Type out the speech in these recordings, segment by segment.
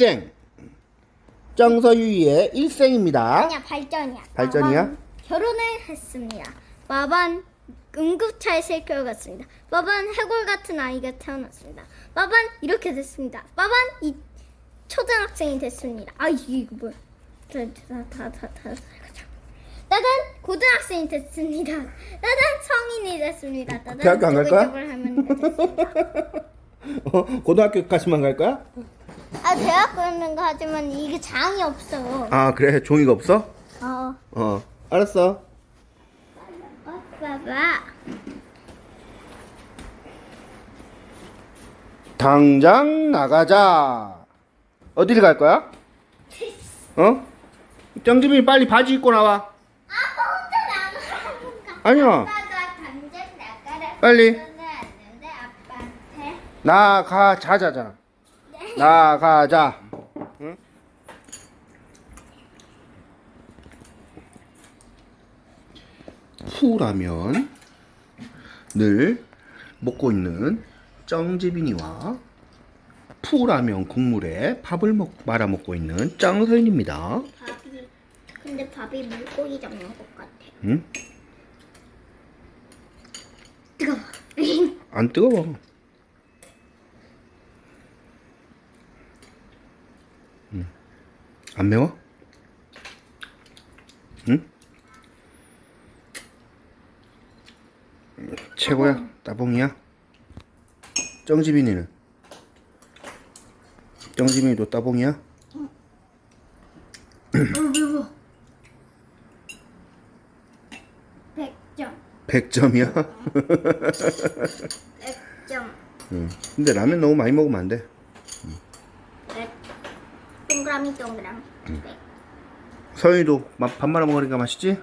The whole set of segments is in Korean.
일생. 정서유의 일생입니다. 아니야 발전이야. 발전이야? 마반 결혼을 했습니다. 마반 응급차에 실겨 갔습니다. 마반 해골 같은 아이가 태어났습니다. 마반 이렇게 됐습니다. 마반 이 초등학생이 됐습니다. 아 이거 뭐야? 다다다다 나단 고등학생이 됐습니다. 나단 성인이 됐습니다. 나단 대학교 안갈 거야? 할머니가 됐습니다. 어, 고등학교까지만 갈 거야? 아 대학교는 거 하지만 이게 장이 없어. 아 그래 종이가 없어? 어. 어 알았어. 어, 봐봐. 당장 나가자. 어디를 갈 거야? 어? 정지민이 빨리 바지 입고 나와. 아빠 혼자 나가라니까. 아니야. 아빠가 당장 나가라. 빨리. 아빠한테. 나가 자자잖아. 나가자. 응? 푸라면 늘 먹고 있는 쩡지빈이와 푸라면 국물에 밥을 먹, 말아 먹고 있는 쩡서인입니다. 밥이. 근데 밥이 물고기 잡는 것 같아. 응? 뜨거워. 안 뜨거워. 안 매워? 응? 최고야. 따봉이야. 정지빈이는? 정지빈이도 따봉이야? 어, 매워. 100점. 100점이야? 100점. 응. 근데 라면 너무 많이 먹으면 안 돼. 100. 동그라미 동그라미. 100. 서윤이도 마- 밥 말아 먹으니까 맛있지?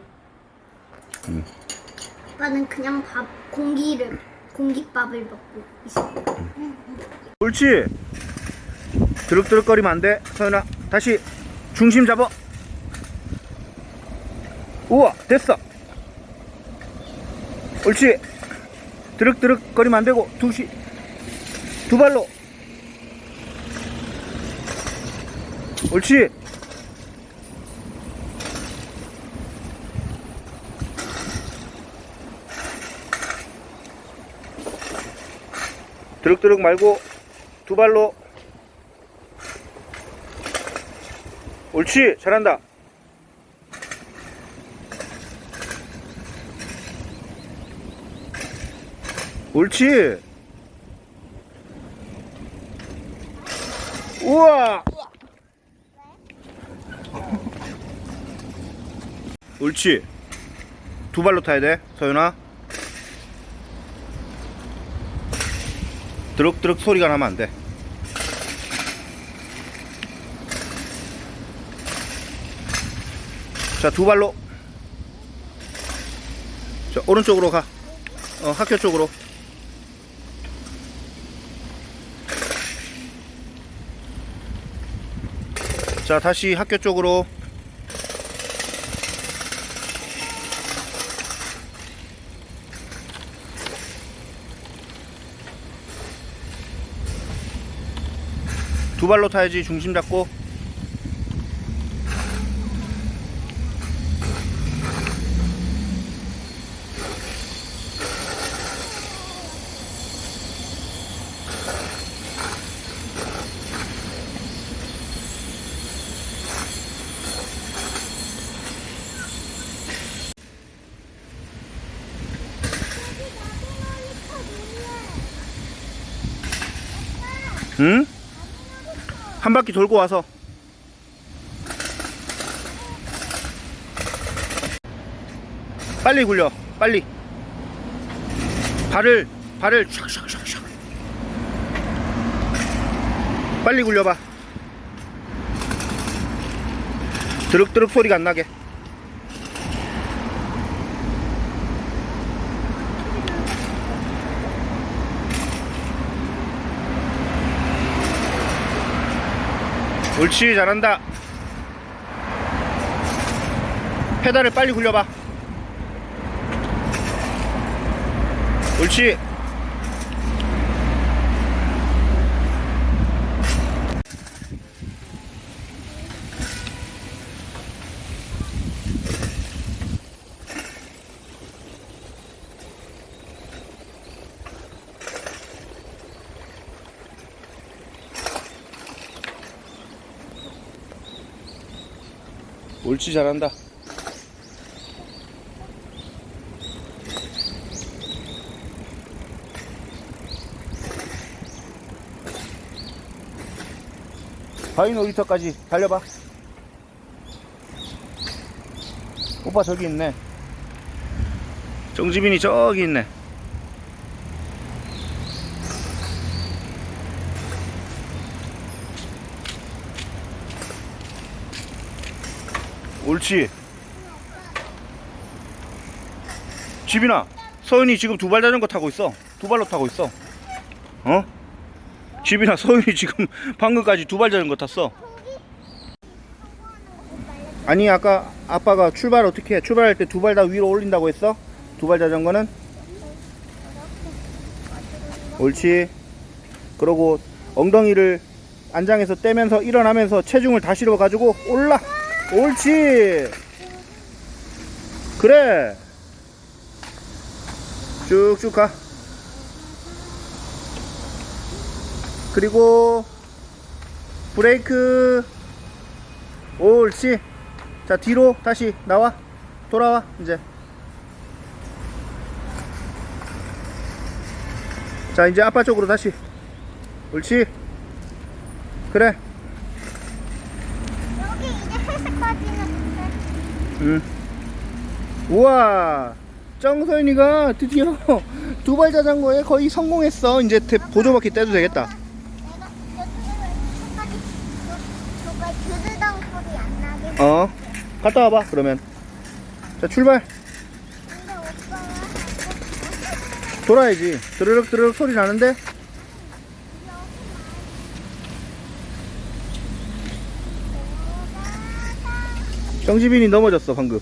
아빠는 그냥 밥 공기를 공깃밥을 먹고 있어. 옳지. 드륵드륵거리면 안 돼. 서윤아, 다시 중심 잡아. 우와, 됐어. 옳지. 드륵드륵거리면 안 되고 두시 두 발로. 옳지. 드륵드륵 말고 두 발로. 옳지, 잘한다. 옳지. 우와. 옳지. 두 발로 타야 돼, 서윤아. 드럭드럭 소리가 나면 안 돼. 자, 두 발로. 자, 오른쪽으로 가. 어, 학교 쪽으로. 자, 다시 학교 쪽으로. 두 발로 타야지 중심 잡고 응? 한 바퀴 돌고 와서. 빨리 굴려 빨리. 발을 발을 샥샥샥샥. 빨리 굴려봐. 드륵드륵 소리가 안 나게 옳지 잘한다. 페달을 빨리 굴려봐. 옳지 옳지 잘한다. 바위 놀이터까지 달려봐. 오빠 저기 있네. 정지빈이 저기 있네 옳지. 지빈아 서윤이 지금 두 발 자전거 타고 있어. 두 발로 타고 있어. 어? 지빈아 서윤이 지금 방금까지 두 발 자전거 탔어. 아니 아까 아빠가 출발 어떻게 해? 출발할 때 두 발 다 위로 올린다고 했어? 두 발 자전거는? 옳지. 그러고 엉덩이를 안장에서 떼면서 일어나면서 체중을 다 실어가지고 올라 옳지. 그래. 쭉쭉 가. 그리고 브레이크. 옳지. 자 뒤로 다시 나와. 돌아와 이제. 자 이제 아빠 쪽으로 다시. 옳지. 그래 여기 이제 회색까지는 응. 우와 정서인이가 드디어 두발 자전거에 거의 성공했어. 이제 대- 보조바퀴 떼도 되겠다. 어 갔다 와봐 그러면. 자 출발. 돌아야지. 드르륵 드르륵 소리 나는데 정지빈이 넘어졌어 방금.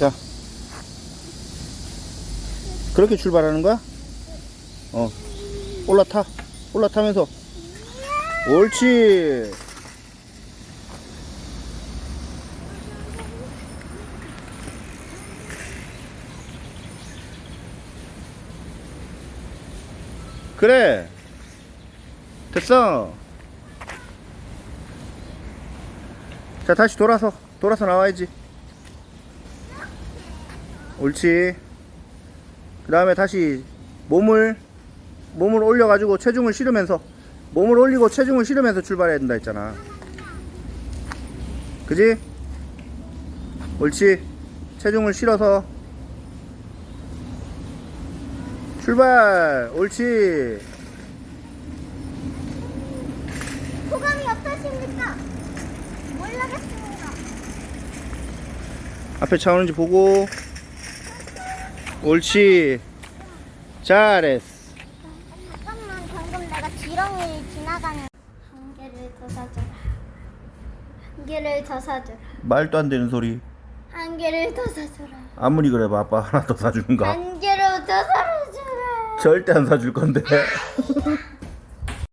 자. 그렇게 출발하는 거야? 어. 올라타. 올라타면서. 옳지. 그래. 됐어 자 다시 돌아서 돌아서 나와야지. 옳지. 그 다음에 다시 몸을 몸을 올려가지고 체중을 실으면서 몸을 올리고 체중을 실으면서 출발해야 된다 했잖아. 그지? 옳지. 체중을 실어서 출발! 옳지. 소감이 어떠십니까? 모르겠습니다. 앞에 차 오는지 보고 옳지 잘했어 잠깐만 방금 내가 지렁이 지나가는 한 개를 더 사줘라. 한 개를 더 사줘라. 말도 안 되는 소리 한 개를 더 사줘라. 아무리 그래봐 아빠 하나 더 사주는가 한 개를 더 사줘라. 절대 안 사줄 건데